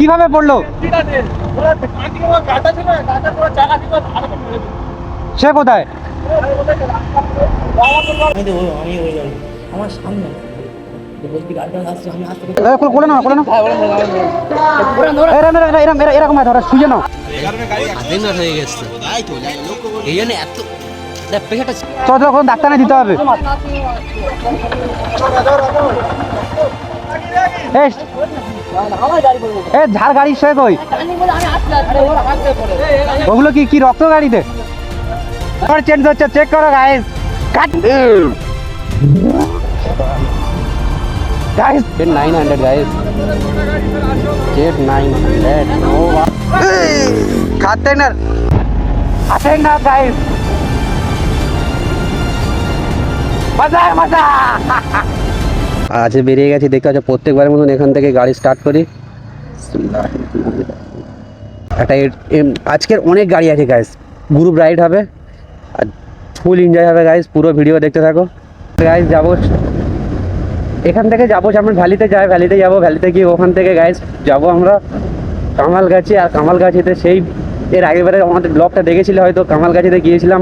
কীভাবে পড়ল? সে কোথায়? আমার সামনে কোলে- কোলে এরম এরম এরম এরকম হয় ধরো নাও। হয়ে গেছে। এই জন্য এত ডাক্তার দিতে হবে। এ, এ ঝাড় গাড়ির সে কই? ওগুলো কি কি রক্ত গাড়িতে? চেঞ্জ হচ্ছে চেক করো guys cut guys Z nine hundred guys Z nine hundred খাতে না খাতে না গাইস মজা মজা আজ বেরিয়ে গেছি, দেখতে পাচ্ছ, প্রত্যেকবারের মতন এখান থেকে গাড়ি স্টার্ট করি। একটা আজকের অনেক গাড়ি আছে গাইস গ্রুপ রাইড হবে, আর ফুল এনজয় হবে গাইস পুরো ভিডিও দেখতে থাকো। গাইস যাব এখান থেকে যাব, যেমন ভ্যালিতে যাই ভ্যালিতে যাব, ভ্যালিতে গিয়ে ওখান থেকে গাইস যাব আমরা কামালগাছি। আর কামালগাছিতে সেই, এর আগেবারে আমাদের ব্লগটা দেখেছিলে, হয়তো কামালগাছিতে গিয়েছিলাম,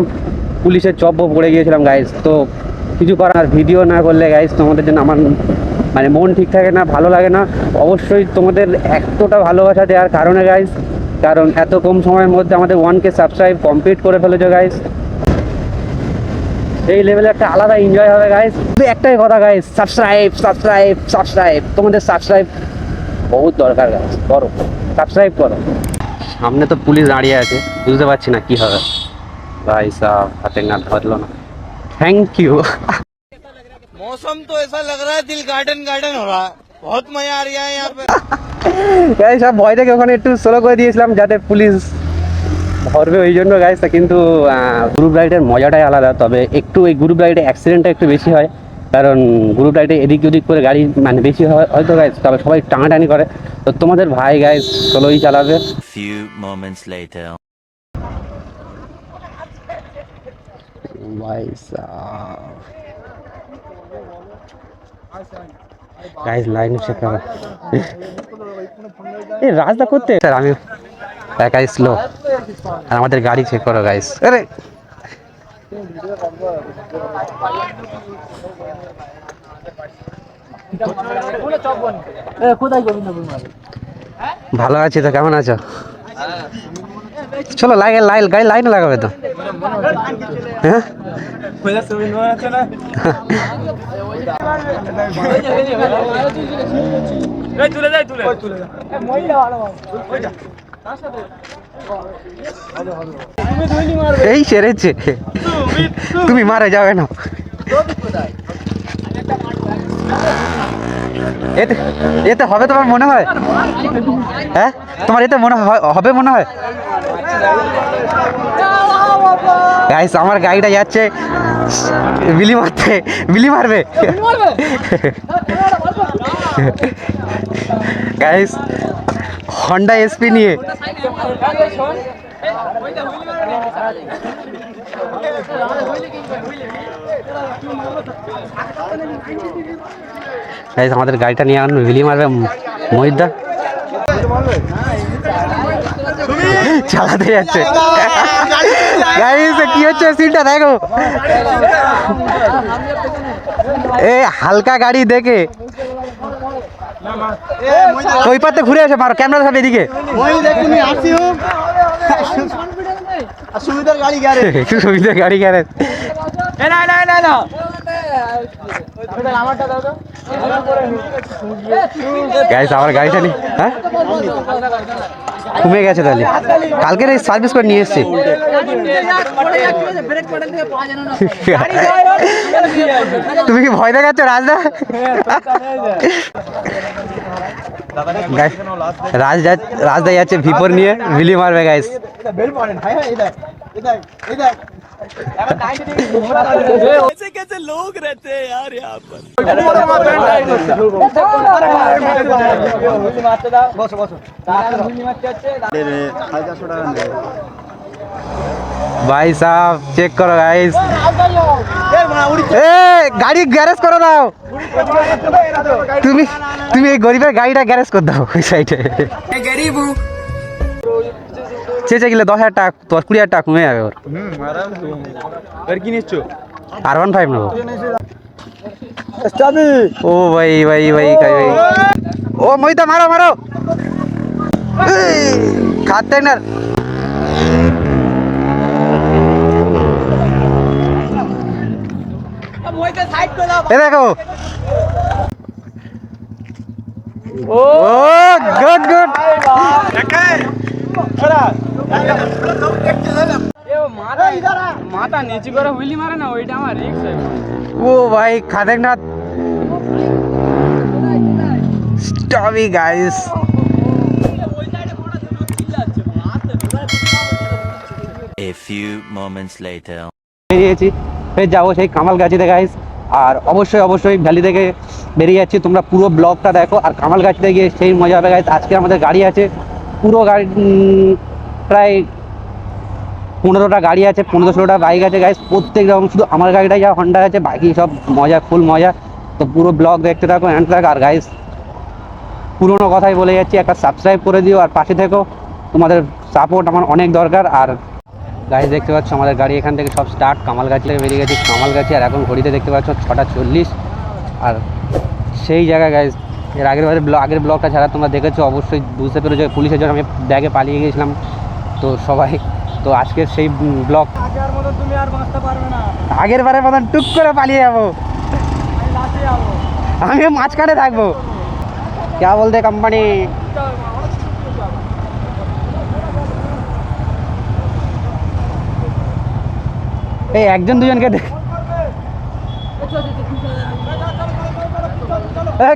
পুলিশের চব্য পড়ে গিয়েছিলাম গাইস তো কিছু করার ভিডিও না করলে গাইস তোমাদের জন্য আমার মানে মন ঠিক থাকে না, ভালো লাগে না। অবশ্যই তোমাদের এতটা ভালোবাসা দেওয়ার কারণে গাইস কারণ এত কম সময়ের মধ্যে আমাদের ওয়ানকে সাবস্ক্রাইব কমপ্লিট করে ফেলেছো গাইস এই লেভেলে একটা আলাদা এনজয় হবে শুধু একটাই কথা গাইস সাবস্ক্রাইব সাবস্ক্রাইব সাবস্ক্রাইব তোমাদের সাবস্ক্রাইব বহুত দরকার গাইস করো। সাবস্ক্রাইব করো। সামনে তো পুলিশ দাঁড়িয়ে আছে, বুঝতে পারছি না কি হবে। ভাই সাহ হাতে না ধরলো না। থ্যাংক ইউ মৌসুম তো এসা লগ রা দিল গার্ডেন গার্ডেন হো রা বহুত মজা আ রিয়া ইয়াহ পে গাইস সব ভয় থেকে ওখানে একটু স্লো করে দিয়েছিলাম যাতে পুলিশ ধরবে ওই জন্য গাইস কিন্তু গ্রুপ রাইডের মজাটাই আলাদা। তবে একটু এই গ্রুপ রাইডে অ্যাক্সিডেন্টটা একটু বেশি হয়। কারণ গ্রুপ রাইডে এদিক ওদিক করে গাড়ি মানে বেশি হয় হয়তো গাইস তবে সবাই টানাটানি করে। তো তোমাদের ভাই গাইস সোলোই চালাবে। ফিউ মোমেন্টস লেটার ভাই গাইস লাইন করো এই রাজদা করতে? স্যার, আমি একাই স্লো আর আমাদের গাড়ি চেক করো গাইস আরে! ভালো আছি তো, কেমন আছো? চলো লাইন লাইন গাড়ি লাইনে লাগাবে তো। হ্যাঁ? এই সেরেছে তুমি মারা যাবে না এতে এতে হবে তোমার মনে হয়? হ্যাঁ? তোমার এতে মনে হয় হবে মনে হয়? গাইস আমার গাড়িটা যাচ্ছে। বিলি মারতে, বিলি মারবে। গাইস হন্ডা এসপি নিয়ে। আমাদের গাড়িটা নিয়ে আনুন, বিলি মারবে, মহিদা। চালাতে যাচ্ছে। কি হচ্ছে? সিনটা দেখো। এ হালকা গাড়ি দেখে। ওই পাতে ঘুরে আসে মারো ক্যামেরা সব এদিকে। সুবিধার গাড়ি গ্যারেজ। সুবিধার গাড়ি আমার গাড়িটা নেই হ্যাঁ? কমে গেছে তাহলে। কালকের এই সার্ভিস করে নিয়ে এসছি? তুমি কি ভয় দেখাচ্ছ রাজদা? Guys, রাজ যা রাজদা যাচ্ছে ভিপর নিয়ে বিলি মারবে গাইস कैसे कैसे लोग रहते हैं यार यहाँ पर भाई साहब चेक करो गाइस এ গাড়ি গ্যারেজ করে দাও তুমি তুমি এই গরিবের গাড়িটা গ্যারেজ করে দাও ওই সাইডে চেঁচে গেলে দশ হাজার টাকা দশ কুড়ি হাজার টাকা কমে যাবে ওর। আর ওয়ান ফাইভ নেব। ও ভাই ভাই ভাই ভাই ভাই। ও মইতা মারো মারো। খাতে না। এ দেখো। ও গুড গুড মাথা নিচু করে হুইলি মারে না ওইটা আমার রিক্স ও ভাই খাদেকনাথ। স্টপি guys A few moments later. বেরিয়েছি ফের যাব সেই কামালগাছিতে গাইস আর অবশ্যই অবশ্যই ভ্যালি থেকে বেরিয়ে যাচ্ছি। তোমরা পুরো ব্লগটা দেখো। আর কামালগাছিতে গিয়ে সেই মজা হবে গাইস আজকে আমাদের গাড়ি আছে। পুরো গাড়ি প্রায় পনেরোটা গাড়ি আছে, পনেরো ষোলোটা বাইক আছে গাইস প্রত্যেক রকম শুধু আমার গাড়িটাই যা হন্ডা আছে, বাকি সব মজা ফুল মজা। তো পুরো ব্লগ দেখতে থাকো এন্ড থাকো। আর গাইস পুরোনো কথাই বলে যাচ্ছি, একটা সাবস্ক্রাইব করে দিও আর পাশে থেকো। তোমাদের সাপোর্ট আমার অনেক দরকার। আর গাড়ি দেখতে পাচ্ছ আমাদের গাড়ি এখান থেকে সব স্টার্ট কামালগাছি থেকে বেরিয়ে গেছি। কামালগাছি আর এখন ঘড়িতে দেখতে পাচ্ছ ছটা চল্লিশ। আর সেই জায়গায় গাইজ এর আগের বারে ব্লগ আগের ব্লগটা ছাড়া তোমরা দেখেছ, অবশ্যই বুঝতে পেরেছ। পুলিশের জন্য আমি ব্যাগে পালিয়ে গিয়েছিলাম। তো সবাই তো আজকের সেই ব্লগ আগের বারে মতন টুক করে পালিয়ে যাব। আমি মাঝখানে থাকব। क्या বলতে কোম্পানি এই একজন দুজনকে দেখ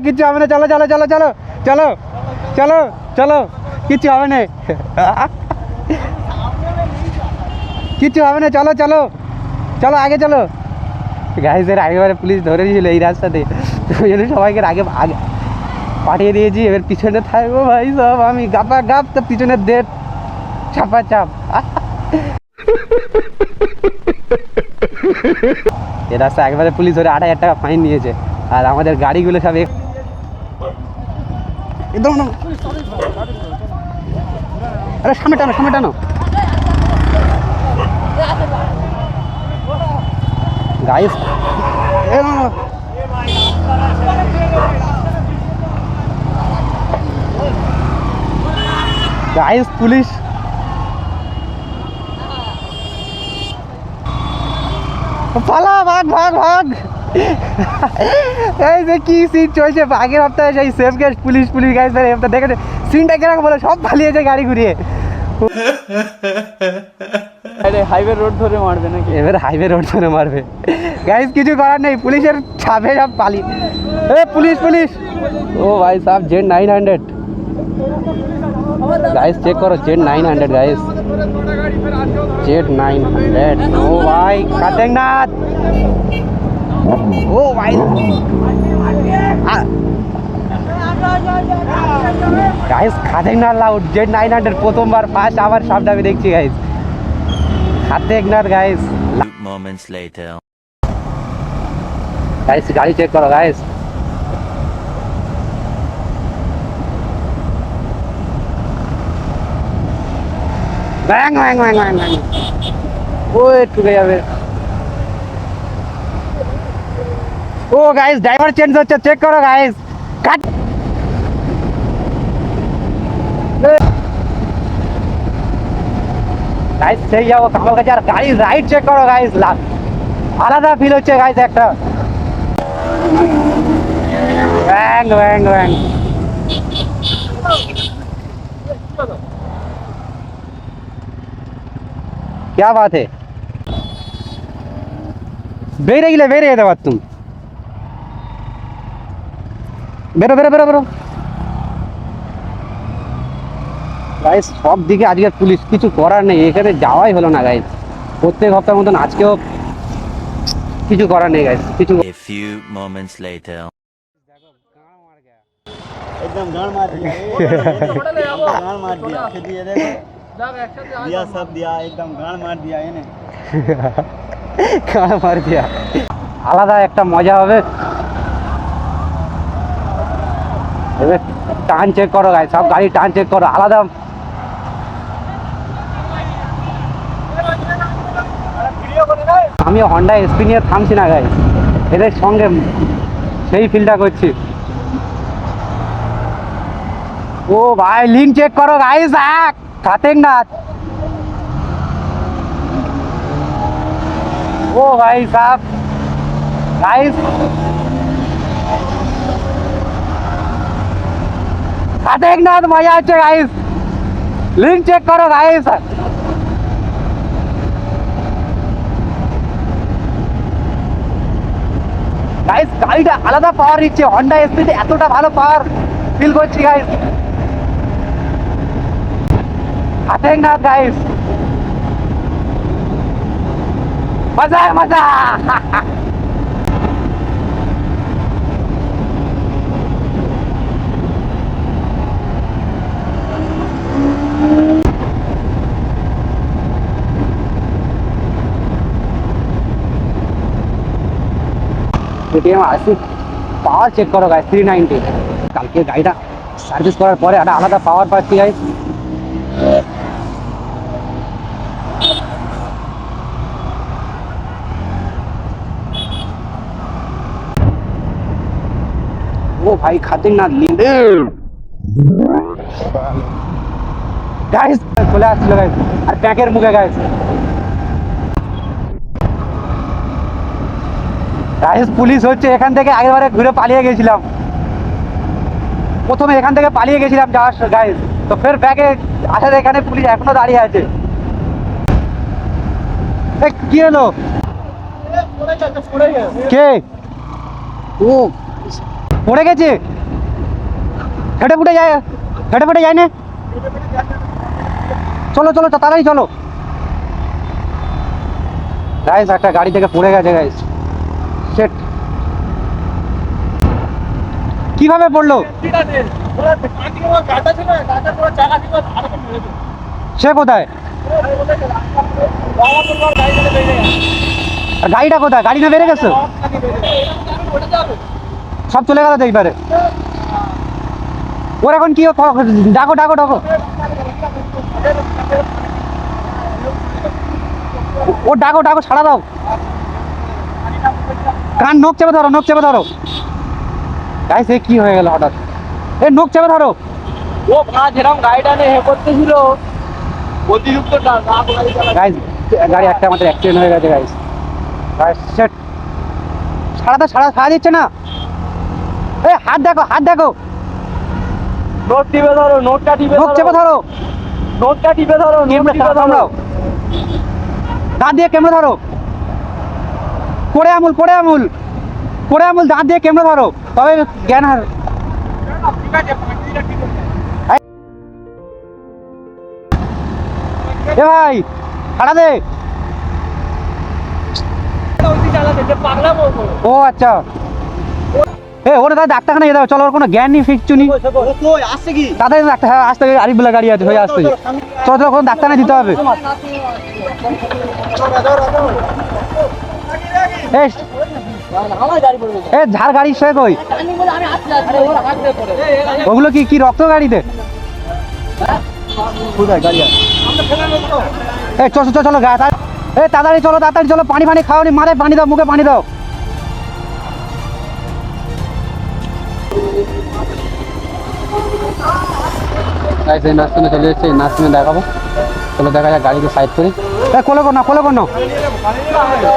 কিচ্ছু হবে না চলো চলো চলো চলো চলো চলো চলো কিচ্ছু হবে না। কিচ্ছু হবে না, চলো চলো। চলো, আগে চলো। গাইজের আগেবারে পুলিশ ধরে দিয়েছিল এই রাস্তাতে। ওই জন্য সবাইকে আগে আগে পাঠিয়ে দিয়েছি। এবার পিছনে থাকব ভাই সব আমি। গাপা গাপ, তো পিছনে দেড় চাপা চাপ। এ রাস্তা একবারে পুলিশ ধরে আট হাজার টাকা ফাইন নিয়েছে। আর আমাদের গাড়িগুলো সব। আরে, সামনে টানো সামনে টানো। গাইস গাইস পুলিশ পালা ভাগ ভাগ ভাগ। এই যে কি সিন চলছে, আগের সপ্তাহে সেই safe guest police police guys এই সপ্তাহে দেখেছে? সিনটা কীরকম বলে? সব পালিয়েছে গাড়ি ঘুরিয়ে। হাইওয়ে রোড ধরে মারবে নাকি? এবার হাইওয়ে রোড ধরে মারবে। গাইস কিছু করার নেই, পুলিশের ছাপে সব পালি। এ, পুলিশ পুলিশ! ও ভাই সাহেব Z nine hundred guys check করো Z nine hundred guys Z nine hundred ও ভাই কাতেংনাথ ও ভাই। গাইস খাতেংনাথ লাউড জেড নাইন হান্ড্রেড প্রথমবার ফার্স্ট আবার শব্দ আমি দেখছি guys খাতেংনাথ guys Few moments later. Guys গাড়ি চেক করো guys bang bang bang bang bang ও ঠুকে যাবে ও গাইস ড্রাইভার চেঞ্জ হচ্ছে চেক করো গাইস কাট গাইস সেই যাবো কামাল কাছে আর গাড়ি রাইড চেক করো গাইস আলাদা ফিল হচ্ছে গাইস একটা ব্যাং ব্যাং ব্যাং क्या बात है বেরিয়ে গেলে বেরিয়ে যেতে পারতুম বেরো বেরো বেরো বেরো গাইস সব দিকে আজকে পুলিশ কিছু করার নেই এখানে যাওয়াই হলো না গাইস প্রত্যেক হপ্তাহের মতন আজকেও কিছু করার নেই গাইস কিছু A few moments later. एकदम गाड़ मार दिया एकदम गाड़ मार दिया फिर ये देखो যাক একসাথে दिया सब दिया एकदम गाड़ मार दिया इन्हें कहाँ मार दिया আলাদা একটা মজা হবে এবার টান চেক করো গাই সব গাড়ি টান চেক করো আলাদা আমি হন্ডা এসপি নিয়ে থামছি না গাই এদের সঙ্গে সেই ফিলটা করছি। ও ভাই লিঙ্ক চেক করো গাইস এক খাতেন না ও ভাই সাহেব গাইস খাতেন না মজা হচ্ছে গাইস লিঙ্ক চেক করো গাইস গাইস গাড়িটা আলাদা পাওয়ার দিচ্ছে হন্ডা এসপিতে এতটা ভালো পাওয়ার ফিল করছি গাইস হাতেন না গাইস মজা মজা! এটিএম আসি পাওয়ার চেক করো গাইস থ্রি নাইনটি কালকে গাড়িটা সার্ভিস করার পরে একটা আলাদা পাওয়ার পাচ্ছি গাইস ও ভাই, খাতির না নিলে গাইস চলে আসছিল গাইস আর প্যাকের মুখে গাইস গাইস পুলিশ হচ্ছে এখান থেকে আগেরবারে ঘুরে পালিয়ে গেছিলাম। প্রথমে এখান থেকে পালিয়ে গেছিলাম যাওয়ার গাইস তো ফের ব্যাগে আসার এখানে পুলিশ এখনও দাঁড়িয়ে আছে। কি হলো? কে? ও পড়ে গেছে? হেঁটে ফুটে যায়, হেঁটে ফুটে যায় না চলো চলো তাড়াতাড়ি চলো। গাইস একটা গাড়ি থেকে পড়ে গেছে গাইস সেট। কীভাবে পড়ল? সে কোথায়? গাড়িটা কোথায়? গাড়ি না বেড়ে গেছে? সব চলে গেল তো এইবারে? ওর এখন কি ডাকো ডাকো ডাকো। ও ডাকো ডাকো ছাড়া দাও। কান নোক চেপে ধরো নোক চেপে ধরো। গাইস এ কি হয়ে গেল হঠাৎ? এ নোক চেপে ধরো। ও ভাই যেরকম গাড়িটা নিয়ে হে করতেছিল অতিরিক্ত গাইস গাড়ি একটা আমাদের অ্যাক্সিডেন্ট হয়ে গেছে গাইস। গাইস সেট সারা তো সারা সারা দিচ্ছে না। এ হাত দেখো হাত দেখো। নোট টিপে ধরো নোটটা টিপে নোক চেপে ধরো। নোটটা টিপে ধরো নোট ক্যামেরা টিপে ধরো। দাঁত দিয়ে ক্যামেরা ধরো? করে আমুল করে আমুল। করে আমুল, দাঁত দিয়ে ক্যামেরা ধরো? তবে জ্ঞান হার এ ভাই, হাঁটা দে। ও আচ্ছা। এ, ওরে দাদা ডাক্তারখানা হবে চলো, ওর কোনো জ্ঞান নেই ফিকচুনি আসছে কি ডাক্তার হ্যাঁ আসতে আরিফ বলে গাড়ি আছে, হয়ে আসতে। চলো চলো, কোনো ডাক্তারখানা দিতে হবে। এ আমার গাড়ি এ দিয়ে পড়ে ওগুলো কি কি রক্ত গাড়িতে? এই, চলো চলো চলো গা এই, তাড়াতাড়ি চলো তাড়াতাড়ি চলো, পানি পানি খাওয়ানি, মারে, পানি দাও, মুখে পানি দাও। নার্সিংয়ে চলে এসেছে নার্সিংয়ে দেখাবো। চলো দেখা যাক গাড়িকে সাইড করি। হ্যাঁ কোলে কর না কোলে কর না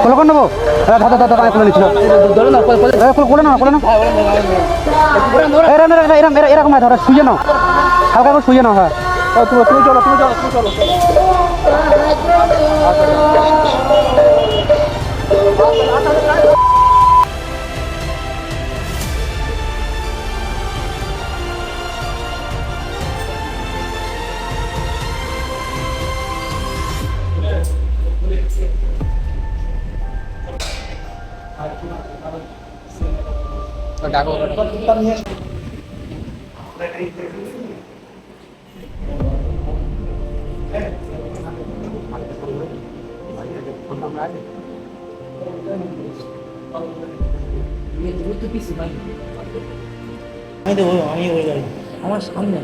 কোলে কর নেব? হ্যাঁ ধর ধর ধর কোলে নিচ্ছিল কোলে না কোলে না এরম এরম এরকম হয় ধরো শুয়ে নাও। হালকা করে শুয়ে নাও হ্যাঁ। তুমি চলো তুমি চলো তুমি চলো। ডাকো আমি আমি ওই আমার সামনে।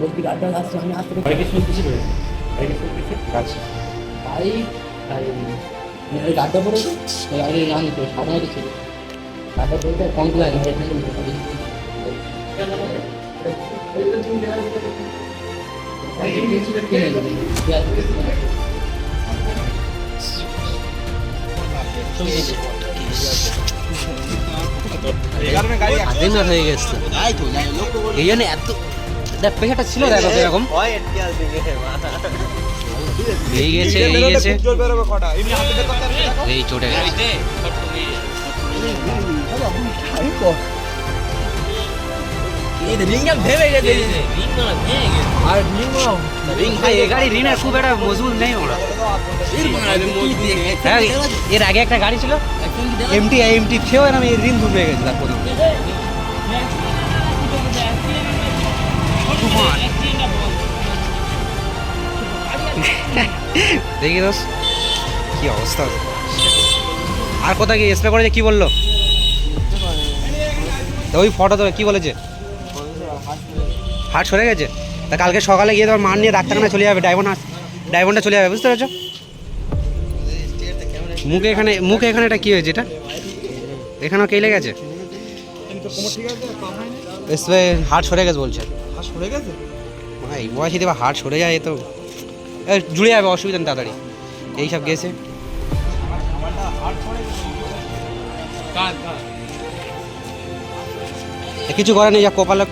বলছি গাড়িটা আসছে আমি আসতে বাইকে শুনতেছি বাইকে শুনতেছি আচ্ছা বাইক মানে গাড়িটা পড়েছে গাড়ি জানি তো সামনে তো ছিল। গাড়িটা পড়তে কম লাগে না হয়ে গেছে। এই জন্য এত পেশাটা ছিল দেখো এরকম। এই গেছে এই গেছে এই চটে গেছে আর রিং ভাই গাড়ি রিনের খুব একটা মজবুত নেই ওরা হ্যাঁ এর আগে একটা গাড়ি ছিল এমটি এমটি খেয়েও এরকম এই রিং ডুবে গেছে তার প্রথম দেখি দোস কি অবস্থা? আর কোথায় গিয়ে স্প্রে করেছে? কি বলল? ওই ফটো তো কি বলেছে? হাট সরে গেছে? তা কালকে সকালে গিয়ে তোমার মান নিয়ে ডাক্তারখানা চলে যাবে ডায়মন্ড ডায়মন্ডটা চলে যাবে বুঝতে পেরেছ? মুখে এখানে মুখে এখানে এটা কি হয়েছে এটা? এখানেও কে লেগেছে? স্প্রে হাট সরে গেছে বলছে। হাট সরে গেছে? এই বয়সে দেবা হাট সরে যায় তো। জুড়ে যাবে অসুবিধা নেই তাড়াতাড়ি। এইসব গেছে। কিছু করার নেই যা কপালে